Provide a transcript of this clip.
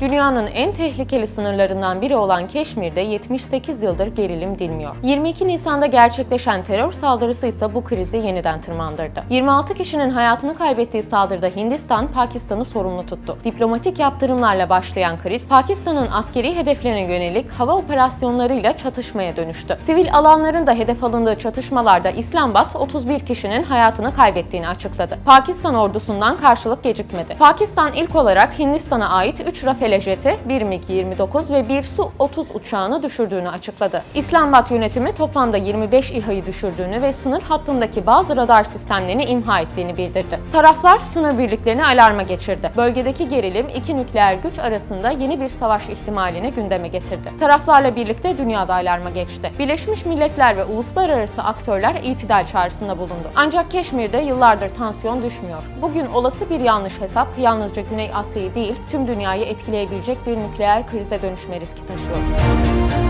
Dünyanın en tehlikeli sınırlarından biri olan Keşmir'de 78 yıldır gerilim dinmiyor. 22 Nisan'da gerçekleşen terör saldırısı ise bu krizi yeniden tırmandırdı. 26 kişinin hayatını kaybettiği saldırıda Hindistan, Pakistan'ı sorumlu tuttu. Diplomatik yaptırımlarla başlayan kriz, Pakistan'ın askeri hedeflerine yönelik hava operasyonlarıyla çatışmaya dönüştü. Sivil alanların da hedef alındığı çatışmalarda İslamabad 31 kişinin hayatını kaybettiğini açıkladı. Pakistan ordusundan karşılık gecikmedi. Pakistan ilk olarak Hindistan'a ait 3 Rafale jeti, 1 MiG-29 ve 1 Su-30 uçağını düşürdüğünü açıkladı. İslamabad yönetimi toplamda 25 İHA'yı düşürdüğünü ve sınır hattındaki bazı radar sistemlerini imha ettiğini bildirdi. Taraflar sınır birliklerini alarma geçirdi. Bölgedeki gerilim iki nükleer güç arasında yeni bir savaş ihtimalini gündeme getirdi. Taraflarla birlikte dünyada alarma geçti. Birleşmiş Milletler ve uluslararası aktörler itidal çağrısında bulundu. Ancak Keşmir'de yıllardır tansiyon düşmüyor. Bugün olası bir yanlış hesap yalnızca Güney Asya'yı değil tüm dünyayı etkileyebilecek bir nükleer krize dönüşme riski taşıyor.